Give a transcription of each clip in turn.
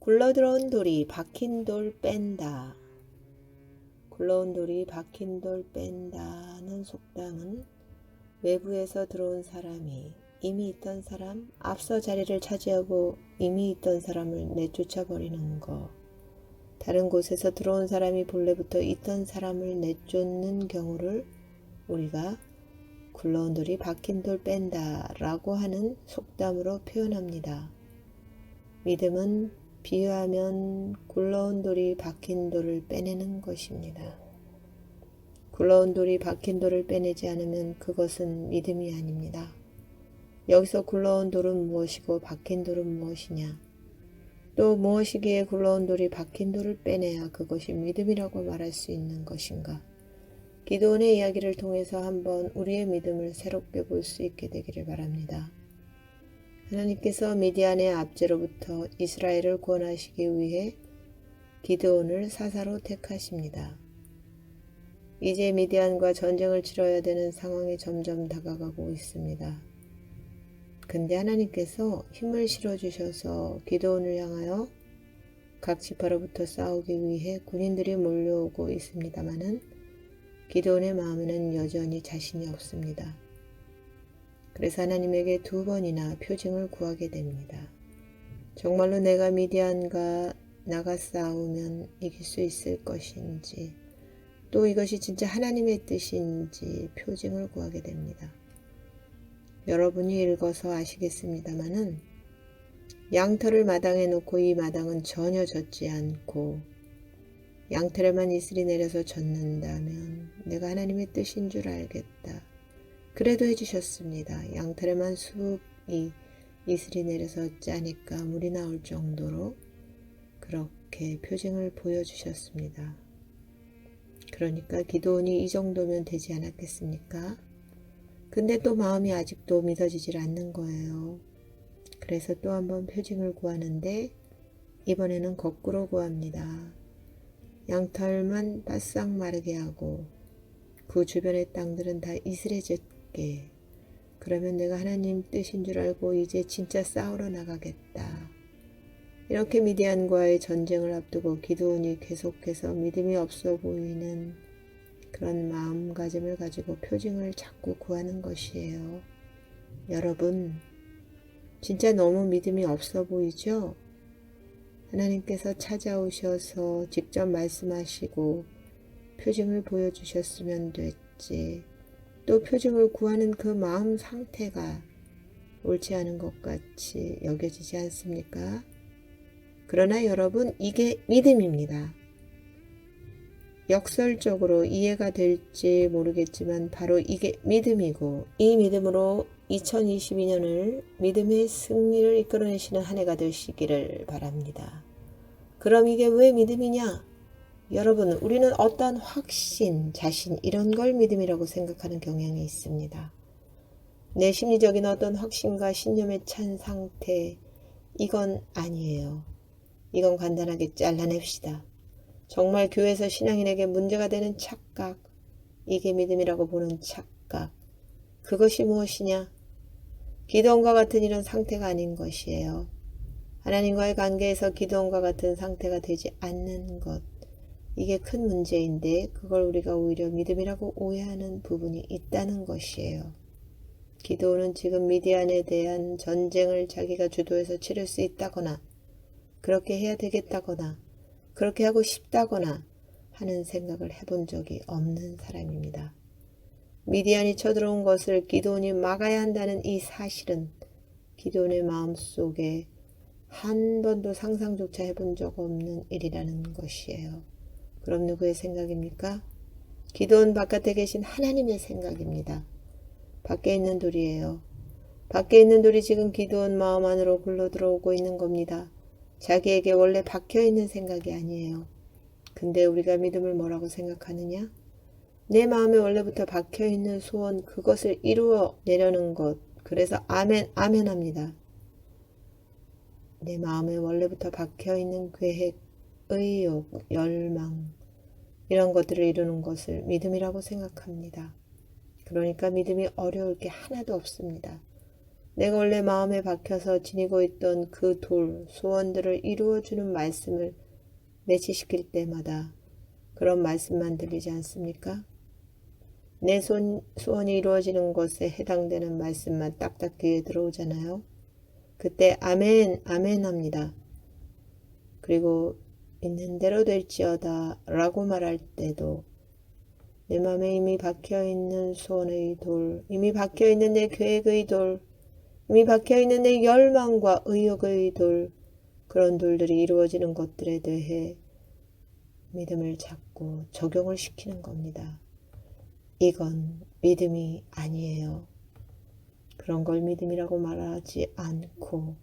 굴러들어온 돌이 박힌 돌 뺀다. 굴러온 돌이 박힌 돌 뺀다는 속담은 외부에서 들어온 사람이 이미 있던 사람, 앞서 자리를 차지하고 이미 있던 사람을 내쫓아 버리는 거. 다른 곳에서 들어온 사람이 본래부터 있던 사람을 내쫓는 경우를 우리가 굴러온 돌이 박힌 돌 뺀다 라고 하는 속담으로 표현합니다. 믿음은 비유하면 굴러온 돌이 박힌 돌을 빼내는 것입니다. 굴러온 돌이 박힌 돌을 빼내지 않으면 그것은 믿음이 아닙니다. 여기서 굴러온 돌은 무엇이고 박힌 돌은 무엇이냐? 또 무엇이기에 굴러온 돌이 박힌 돌을 빼내야 그것이 믿음이라고 말할 수 있는 것인가? 기도원의 이야기를 통해서 한번 우리의 믿음을 새롭게 볼 수 있게 되기를 바랍니다. 하나님께서 미디안의 압제로부터 이스라엘을 구원하시기 위해 기드온을 사사로 택하십니다. 이제 미디안과 전쟁을 치러야 되는 상황이 점점 다가가고 있습니다. 근데 하나님께서 힘을 실어주셔서 기드온을 향하여 각 지파로부터 싸우기 위해 군인들이 몰려오고 있습니다마는 기드온의 마음에는 여전히 자신이 없습니다. 그래서 하나님에게 두 번이나 표징을 구하게 됩니다. 정말로 내가 미디안과 나가 싸우면 이길 수 있을 것인지 또 이것이 진짜 하나님의 뜻인지 표징을 구하게 됩니다. 여러분이 읽어서 아시겠습니다마는 양털을 마당에 놓고 이 마당은 전혀 젖지 않고 양털에만 이슬이 내려서 젖는다면 내가 하나님의 뜻인 줄 알겠다. 그래도 해주셨습니다. 양털에만 숲이 이슬이 내려서 짜니까 물이 나올 정도로 그렇게 표징을 보여주셨습니다. 그러니까 기도원이 이 정도면 되지 않았겠습니까? 근데 또 마음이 아직도 믿어지질 않는 거예요. 그래서 또 한번 표징을 구하는데 이번에는 거꾸로 구합니다. 양털만 바싹 마르게 하고 그 주변의 땅들은 다 이슬해졌 게 그러면 내가 하나님 뜻인 줄 알고 이제 진짜 싸우러 나가겠다. 이렇게 미디안과의 전쟁을 앞두고 기도원이 계속해서 믿음이 없어 보이는 그런 마음가짐을 가지고 표징을 자꾸 구하는 것이에요. 여러분, 진짜 너무 믿음이 없어 보이죠? 하나님께서 찾아오셔서 직접 말씀하시고 표징을 보여주셨으면 됐지. 또 표징을 구하는 그 마음 상태가 옳지 않은 것 같이 여겨지지 않습니까? 그러나 여러분, 이게 믿음입니다. 역설적으로 이해가 될지 모르겠지만 바로 이게 믿음이고 이 믿음으로 2022년을 믿음의 승리를 이끌어내시는 한 해가 되시기를 바랍니다. 그럼 이게 왜 믿음이냐? 여러분, 우리는 어떤 확신, 자신, 이런 걸 믿음이라고 생각하는 경향이 있습니다. 내 심리적인 어떤 확신과 신념에 찬 상태, 이건 아니에요. 이건 간단하게 잘라냅시다. 정말 교회에서 신앙인에게 문제가 되는 착각, 이게 믿음이라고 보는 착각. 그것이 무엇이냐? 기도원과 같은 이런 상태가 아닌 것이에요. 하나님과의 관계에서 기도원과 같은 상태가 되지 않는 것. 이게 큰 문제인데 그걸 우리가 오히려 믿음이라고 오해하는 부분이 있다는 것이에요. 기도원은 지금 미디안에 대한 전쟁을 자기가 주도해서 치를 수 있다거나 그렇게 해야 되겠다거나 그렇게 하고 싶다거나 하는 생각을 해본 적이 없는 사람입니다. 미디안이 쳐들어온 것을 기도원이 막아야 한다는 이 사실은 기도원의 마음속에 한 번도 상상조차 해본 적 없는 일이라는 것이에요. 그럼 누구의 생각입니까? 기도원 바깥에 계신 하나님의 생각입니다. 밖에 있는 돌이에요. 밖에 있는 돌이 지금 기도원 마음 안으로 굴러 들어오고 있는 겁니다. 자기에게 원래 박혀 있는 생각이 아니에요. 근데 우리가 믿음을 뭐라고 생각하느냐? 내 마음에 원래부터 박혀 있는 소원, 그것을 이루어 내려는 것. 그래서 아멘, 아멘 합니다. 내 마음에 원래부터 박혀 있는 계획, 의욕, 열망, 이런 것들을 이루는 것을 믿음이라고 생각합니다. 그러니까 믿음이 어려울 게 하나도 없습니다. 내가 원래 마음에 박혀서 지니고 있던 그 돌, 소원들을 이루어주는 말씀을 매치시킬 때마다 그런 말씀만 들리지 않습니까? 내 손, 소원이 이루어지는 것에 해당되는 말씀만 딱딱 귀에 들어오잖아요. 그때 아멘, 아멘 합니다. 그리고 있는 대로 될지어다 라고 말할 때도 내 마음에 이미 박혀있는 소원의 돌, 이미 박혀있는 내 계획의 돌, 이미 박혀있는 내 열망과 의욕의 돌, 그런 돌들이 이루어지는 것들에 대해 믿음을 잡고 적용을 시키는 겁니다. 이건 믿음이 아니에요. 그런 걸 믿음이라고 말하지 않고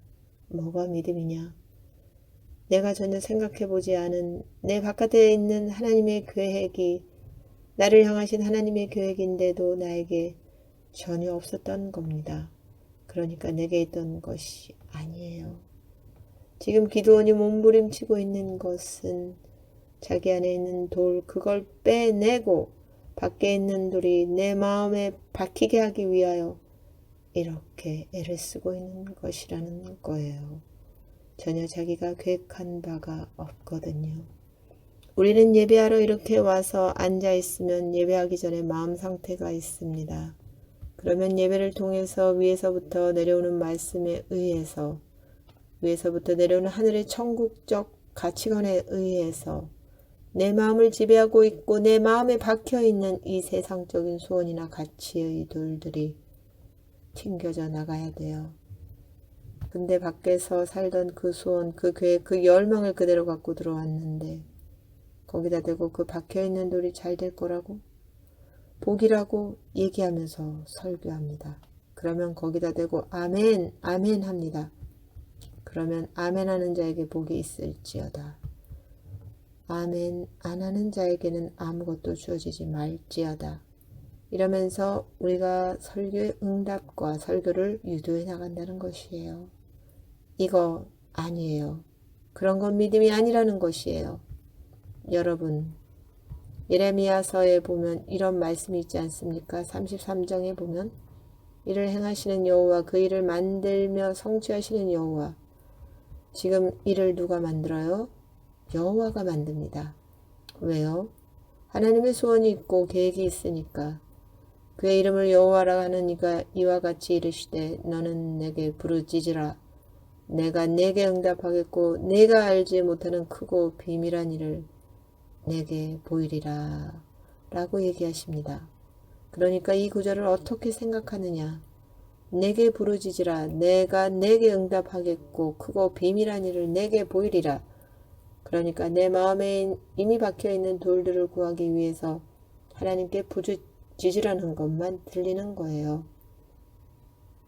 뭐가 믿음이냐? 내가 전혀 생각해 보지 않은 내 바깥에 있는 하나님의 계획이 나를 향하신 하나님의 계획인데도 나에게 전혀 없었던 겁니다. 그러니까 내게 있던 것이 아니에요. 지금 기도원이 몸부림치고 있는 것은 자기 안에 있는 돌, 그걸 빼내고 밖에 있는 돌이 내 마음에 박히게 하기 위하여 이렇게 애를 쓰고 있는 것이라는 거예요. 전혀 자기가 계획한 바가 없거든요. 우리는 예배하러 이렇게 와서 앉아 있으면 예배하기 전에 마음 상태가 있습니다. 그러면 예배를 통해서 위에서부터 내려오는 말씀에 의해서 위에서부터 내려오는 하늘의 천국적 가치관에 의해서 내 마음을 지배하고 있고 내 마음에 박혀 있는 이 세상적인 소원이나 가치의 돌들이 튕겨져 나가야 돼요. 근데 밖에서 살던 그 소원, 그 계획, 그 열망을 그대로 갖고 들어왔는데 거기다 대고 그 박혀 있는 돌이 잘 될 거라고 복이라고 얘기하면서 설교합니다. 그러면 거기다 대고 아멘, 아멘 합니다. 그러면 아멘 하는 자에게 복이 있을지어다. 아멘 안 하는 자에게는 아무것도 주어지지 말지어다. 이러면서 우리가 설교의 응답과 설교를 유도해 나간다는 것이에요. 이거 아니에요. 그런 건 믿음이 아니라는 것이에요. 여러분, 예레미야서에 보면 이런 말씀이 있지 않습니까? 33장에 보면 이를 행하시는 여호와 그 일을 만들며 성취하시는 여호와 지금 이를 누가 만들어요? 여호와가 만듭니다. 왜요? 하나님의 소원이 있고 계획이 있으니까 그의 이름을 여호와라 하는 이가 이와 같이 이르시되 너는 내게 부르짖으라 내가 내게 응답하겠고 내가 알지 못하는 크고 비밀한 일을 내게 보이리라 라고 얘기하십니다. 그러니까 이 구절을 어떻게 생각하느냐 내게 부르짖으라 내가 내게 응답하겠고 크고 비밀한 일을 내게 보이리라 그러니까 내 마음에 이미 박혀있는 돌들을 구하기 위해서 하나님께 부르짖으라는 것만 들리는 거예요.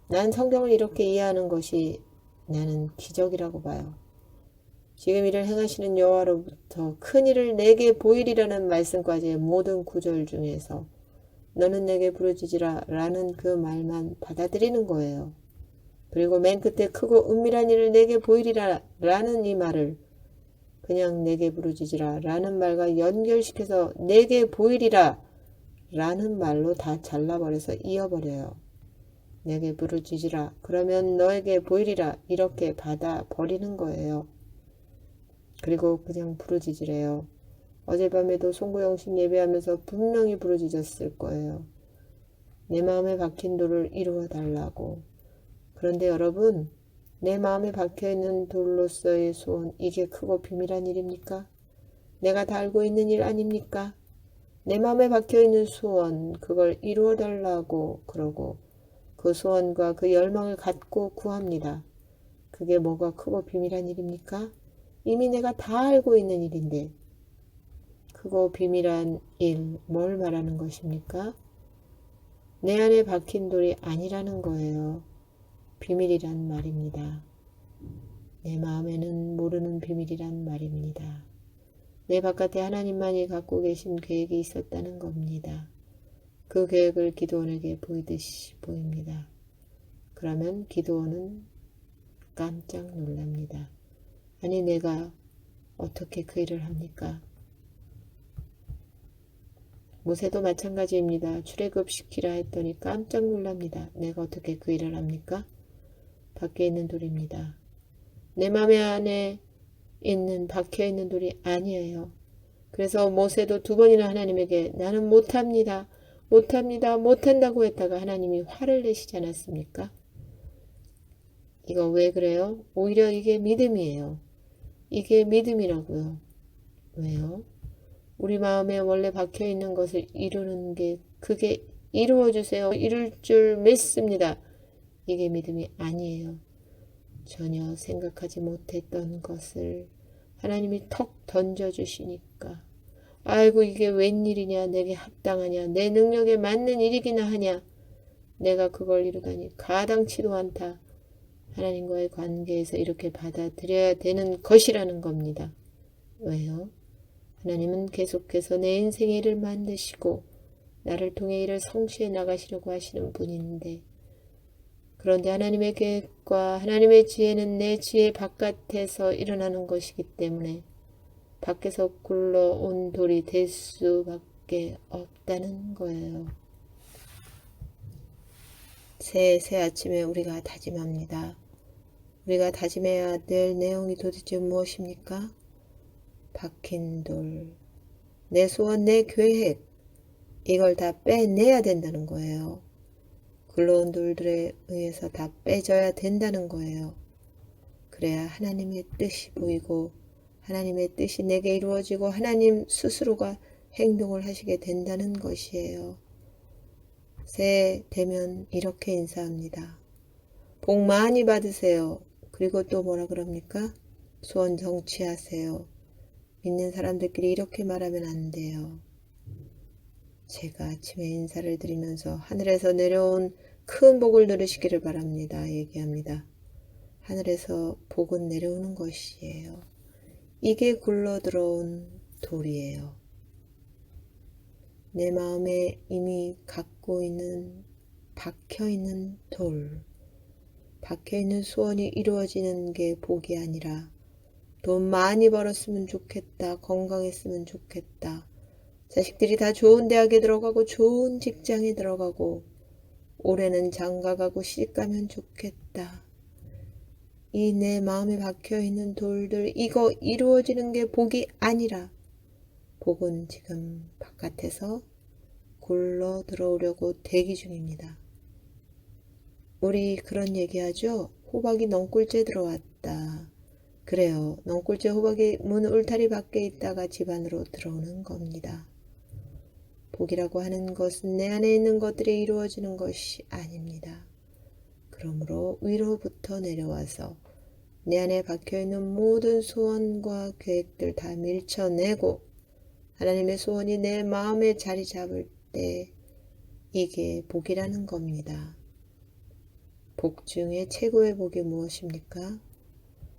난 성경을 이렇게 이해하는 것이 나는 기적이라고 봐요. 지금 이를 행하시는 여호와로부터 큰 일을 내게 보이리라는 말씀까지의 모든 구절 중에서 너는 내게 부르짖으라 라는 그 말만 받아들이는 거예요. 그리고 맨 끝에 크고 은밀한 일을 내게 보이리라 라는 이 말을 그냥 내게 부르짖으라 라는 말과 연결시켜서 내게 보이리라 라는 말로 다 잘라버려서 이어버려요. 내게 부르짖으라 그러면 너에게 보이리라 이렇게 받아 버리는 거예요. 그리고 그냥 부르짖으래요. 어젯밤에도 송구영신 예배하면서 분명히 부르짖었을 거예요. 내 마음에 박힌 돌을 이루어 달라고. 그런데 여러분, 내 마음에 박혀있는 돌로서의 소원, 이게 크고 비밀한 일입니까? 내가 다 알고 있는 일 아닙니까? 내 마음에 박혀있는 소원, 그걸 이루어 달라고 그러고 그 소원과 그 열망을 갖고 구합니다. 그게 뭐가 크고 비밀한 일입니까? 이미 내가 다 알고 있는 일인데 크고 비밀한 일, 뭘 말하는 것입니까? 내 안에 박힌 돌이 아니라는 거예요. 비밀이란 말입니다. 내 마음에는 모르는 비밀이란 말입니다. 내 바깥에 하나님만이 갖고 계신 계획이 있었다는 겁니다. 그 계획을 기도원에게 보이듯이 보입니다. 그러면 기도원은 깜짝 놀랍니다. 아니 내가 어떻게 그 일을 합니까? 모세도 마찬가지입니다. 출애굽시키라 했더니 깜짝 놀랍니다. 내가 어떻게 그 일을 합니까? 밖에 있는 돌입니다. 내 마음 안에 있는 박혀 있는 돌이 아니에요. 그래서 모세도 두 번이나 하나님에게 나는 못합니다. 못합니다. 못한다고 했다가 하나님이 화를 내시지 않았습니까? 이거 왜 그래요? 오히려 이게 믿음이에요. 이게 믿음이라고요. 왜요? 우리 마음에 원래 박혀 있는 것을 이루는 게 그게 이루어 주세요. 이룰 줄 믿습니다. 이게 믿음이 아니에요. 전혀 생각하지 못했던 것을 하나님이 턱 던져 주시니까 아이고 이게 웬일이냐 내게 합당하냐 내 능력에 맞는 일이기나 하냐 내가 그걸 이루다니 가당치도 않다. 하나님과의 관계에서 이렇게 받아들여야 되는 것이라는 겁니다. 왜요? 하나님은 계속해서 내 인생의 일을 만드시고 나를 통해 일을 성취해 나가시려고 하시는 분인데 그런데 하나님의 계획과 하나님의 지혜는 내 지혜 바깥에서 일어나는 것이기 때문에 밖에서 굴러온 돌이 될 수밖에 없다는 거예요. 새해 새 아침에 우리가 다짐합니다. 우리가 다짐해야 될 내용이 도대체 무엇입니까? 박힌 돌, 내 소원, 내 계획, 이걸 다 빼내야 된다는 거예요. 굴러온 돌들에 의해서 다 빼져야 된다는 거예요. 그래야 하나님의 뜻이 보이고 하나님의 뜻이 내게 이루어지고 하나님 스스로가 행동을 하시게 된다는 것이에요. 새해 되면 이렇게 인사합니다. 복 많이 받으세요. 그리고 또 뭐라 그럽니까? 소원 정취하세요. 믿는 사람들끼리 이렇게 말하면 안 돼요. 제가 아침에 인사를 드리면서 하늘에서 내려온 큰 복을 누리시기를 바랍니다. 얘기합니다. 하늘에서 복은 내려오는 것이에요. 이게 굴러 들어온 돌이에요. 내 마음에 이미 갖고 있는 박혀 있는 돌, 박혀 있는 소원이 이루어지는 게 복이 아니라 돈 많이 벌었으면 좋겠다, 건강했으면 좋겠다, 자식들이 다 좋은 대학에 들어가고 좋은 직장에 들어가고 올해는 장가 가고 시집 가면 좋겠다. 이 내 마음에 박혀 있는 돌들 이거 이루어지는 게 복이 아니라 복은 지금 바깥에서 굴러 들어오려고 대기 중입니다. 우리 그런 얘기하죠. 호박이 넝굴째 들어왔다. 그래요. 넝굴째 호박이 문 울타리 밖에 있다가 집 안으로 들어오는 겁니다. 복이라고 하는 것은 내 안에 있는 것들이 이루어지는 것이 아닙니다. 그러므로 위로부터 내려와서 내 안에 박혀 있는 모든 소원과 계획들 다 밀쳐내고 하나님의 소원이 내 마음에 자리 잡을 때 이게 복이라는 겁니다. 복 중에 최고의 복이 무엇입니까?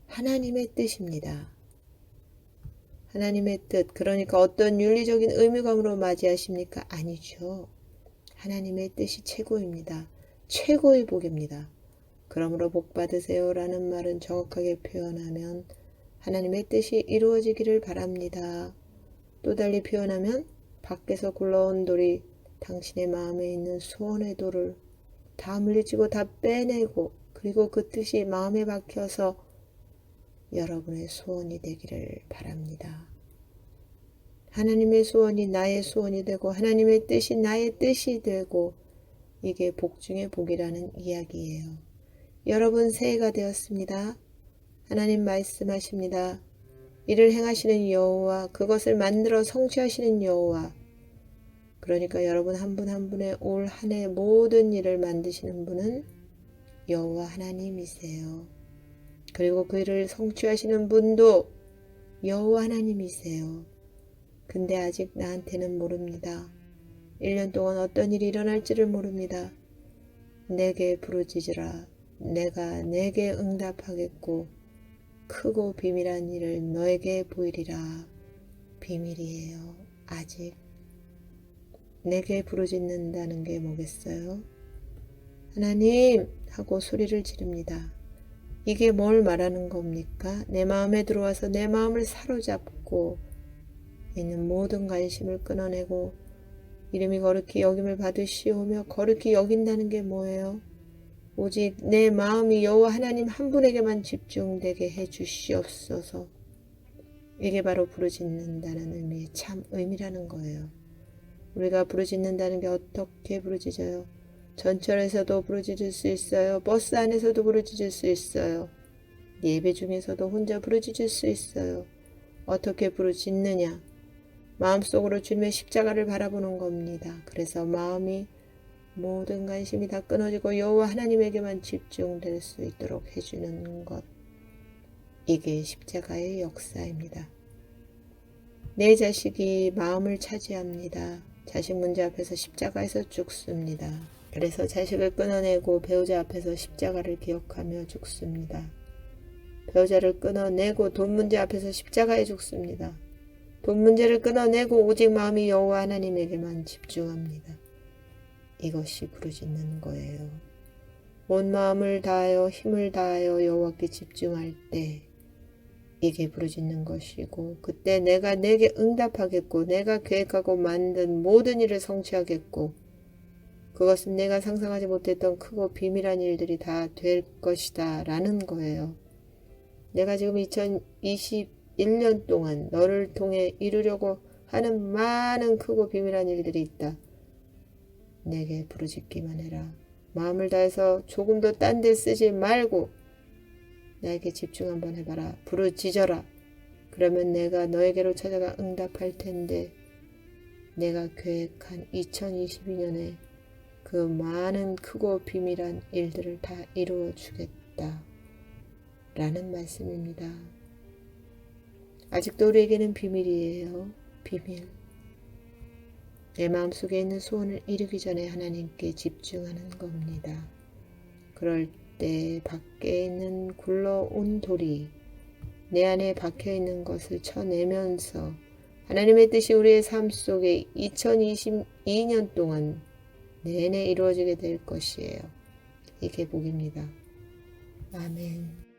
하나님의 뜻입니다. 하나님의 뜻, 그러니까 어떤 윤리적인 의무감으로 맞이하십니까? 아니죠. 하나님의 뜻이 최고입니다. 최고의 복입니다. 그러므로 복 받으세요 라는 말은 정확하게 표현하면 하나님의 뜻이 이루어지기를 바랍니다. 또 달리 표현하면 밖에서 굴러온 돌이 당신의 마음에 있는 소원의 돌을 다 물리치고 다 빼내고 그리고 그 뜻이 마음에 박혀서 여러분의 소원이 되기를 바랍니다. 하나님의 소원이 나의 소원이 되고 하나님의 뜻이 나의 뜻이 되고 이게 복 중의 복이라는 이야기예요. 여러분 새해가 되었습니다. 하나님 말씀하십니다. 이를 행하시는 여호와 그것을 만들어 성취하시는 여호와 그러니까 여러분 한 분한 분의 올 한 해 모든 일을 만드시는 분은 여호와 하나님이세요. 그리고 그 일을 성취하시는 분도 여호와 하나님이세요. 근데 아직 나한테는 모릅니다. 1년 동안 어떤 일이 일어날지를 모릅니다. 내게 부르짖으라. 내가 내게 응답하겠고 크고 비밀한 일을 너에게 보이리라. 비밀이에요. 아직 내게 부르짖는다는 게 뭐겠어요? 하나님 하고 소리를 지릅니다. 이게 뭘 말하는 겁니까? 내 마음에 들어와서 내 마음을 사로잡고 있는 모든 관심을 끊어내고 이름이 거룩히 여김을 받으시오며 거룩히 여긴다는 게 뭐예요? 오직 내 마음이 여호와 하나님 한 분에게만 집중되게 해 주시옵소서. 이게 바로 부르짖는다는 의미의 참 의미라는 거예요. 우리가 부르짖는다는 게 어떻게 부르짖어요? 전철에서도 부르짖을 수 있어요. 버스 안에서도 부르짖을 수 있어요. 예배 중에서도 혼자 부르짖을 수 있어요. 어떻게 부르짖느냐? 마음속으로 주님의 십자가를 바라보는 겁니다. 그래서 마음이 모든 관심이 다 끊어지고 여호와 하나님에게만 집중될 수 있도록 해주는 것. 이게 십자가의 역사입니다. 내 자식이 마음을 차지합니다. 자식 문제 앞에서 십자가에서 죽습니다. 그래서 자식을 끊어내고 배우자 앞에서 십자가를 기억하며 죽습니다. 배우자를 끊어내고 돈 문제 앞에서 십자가에 죽습니다. 돈 문제를 끊어내고 오직 마음이 여호와 하나님에게만 집중합니다. 이것이 부르짖는 거예요. 온 마음을 다하여 힘을 다하여 여호와께 집중할 때 이게 부르짖는 것이고 그때 내가 내게 응답하겠고 내가 계획하고 만든 모든 일을 성취하겠고 그것은 내가 상상하지 못했던 크고 비밀한 일들이 다 될 것이다 라는 거예요. 내가 지금 2021년 동안 너를 통해 이루려고 하는 많은 크고 비밀한 일들이 있다. 내게 부르짖기만 해라. 마음을 다해서 조금 더 딴 데 쓰지 말고 나에게 집중 한번 해봐라. 부르짖어라. 그러면 내가 너에게로 찾아가 응답할 텐데 내가 계획한 2022년에 그 많은 크고 비밀한 일들을 다 이루어 주겠다. 라는 말씀입니다. 아직도 우리에게는 비밀이에요. 비밀. 내 마음속에 있는 소원을 이루기 전에 하나님께 집중하는 겁니다. 그럴 때 밖에 있는 굴러온 돌이 내 안에 박혀 있는 것을 쳐내면서 하나님의 뜻이 우리의 삶 속에 2022년 동안 내내 이루어지게 될 것이에요. 이게 복입니다. 아멘.